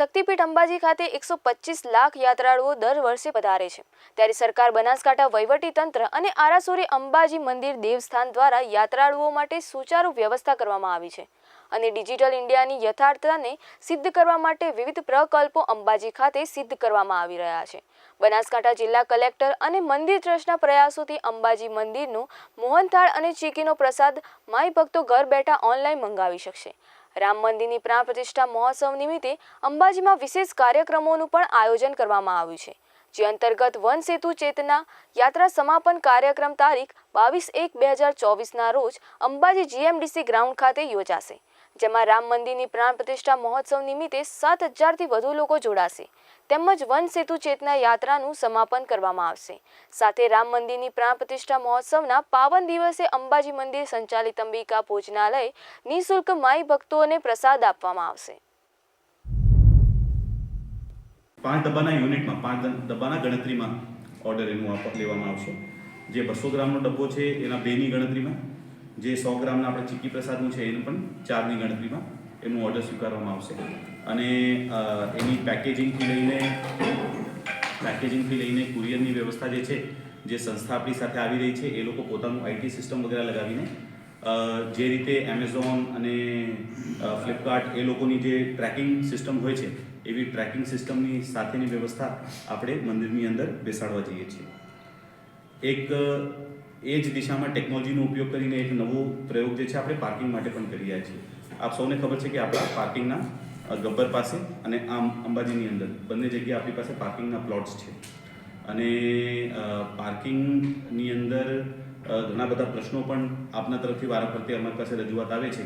શક્તિપીઠ અંબાજી ખાતે એકસો પચીસ લાખ યાત્રાળુઓ દર વર્ષે પધારે છે. ત્યારે સરકાર બનાસકાંઠા વહીવટીતંત્ર અને આરાસુરી અંબાજી મંદિર દેવસ્થાન દ્વારા યાત્રાળુઓ માટે સુચારુ વ્યવસ્થા કરવામાં આવી છે. અને ડિજિટલ ઇન્ડિયાની યથાર્થતાને સિદ્ધ કરવા માટે વિવિધ પ્રકલ્પો અંબાજી ખાતે સિદ્ધ કરવામાં આવી રહ્યા છે. બનાસકાંઠા જિલ્લા કલેક્ટર અને મંદિર ટ્રસ્ટના પ્રયાસોથી અંબાજી મંદિરનું મોહનથાળ અને ચીકીનો પ્રસાદ માય ભક્તો ઘર બેઠા ઓનલાઈન મંગાવી શકશે. રામ મંદિરની પ્રાણ પ્રતિષ્ઠા મહોત્સવ નિમિત્તે અંબાજીમાં વિશેષ કાર્યક્રમોનું પણ આયોજન કરવામાં આવ્યું છે. જે અંતર્ગત વન સેતુ ચેતના યાત્રા સમાપન કાર્યક્રમ તારીખ બાવીસ એક બે હજાર ચોવીસના રોજ અંબાજી જીએમડીસી ગ્રાઉન્ડ ખાતે યોજાશે. જેમાં રામ મંદિરની પ્રાણ પ્રતિષ્ઠા મહોત્સવ નિમિત્તે સાત હજારથી વધુ લોકો જોડાશે. તેમજ વન સેતુ ચેતના યાત્રાનું સમાપન કરવામાં આવશે. સાથે રામ મંદિરની પ્રાણ પ્રતિષ્ઠા મહોત્સવના પાવન દિવસે અંબાજી મંદિર સંચાલિત અંબિકા ભોજનાલય નિઃશુલ્ક માઈ ભક્તોને પ્રસાદ આપવામાં આવશે. પાંચ ડબ્બાના યુનિટમાં, પાંચ ડબ્બાના ગણતરીમાં ઓર્ડર એનું લેવામાં આવશે. જે બસો ગ્રામનો ડબ્બો છે, એના બેની ગણતરીમાં જે સો ગ્રામના આપણે ચીકી પ્રસાદનું છે એનું પણ ચારની ગણતરીમાં એનું ઓર્ડર સ્વીકારવામાં આવશે. અને એની પેકેજિંગથી લઈને પેકેજિંગથી લઈને કુરિયરની વ્યવસ્થા જે છે, જે સંસ્થા આપણી સાથે આવી રહી છે, એ લોકો પોતાનું આઈટી સિસ્ટમ વગેરે લગાવીને જે રીતે એમેઝોન અને ફ્લિપકાર્ટ એ લોકોની જે ટ્રેકિંગ સિસ્ટમ હોય છે, એવી ટ્રેકિંગ સિસ્ટમની સાથેની વ્યવસ્થા આપણે મંદિરની અંદર બેસાડવા જઈએ છીએ. એક, એ જ દિશામાં ટેકનોલોજીનો ઉપયોગ કરીને એક નવો પ્રયોગ જે છે આપણે પાર્કિંગ માટે પણ કરી રહ્યા છીએ. આપ સૌને ખબર છે કે આપણા પાર્કિંગના ગબ્બર પાસે અને આમ અંબાજીની અંદર બંને જગ્યાએ આપણી પાસે પાર્કિંગના પ્લોટ્સ છે. અને પાર્કિંગની અંદર ઘણા બધા પ્રશ્નો પણ આપના તરફથી વારાફરતી અમારી પાસે રજૂઆત આવે છે.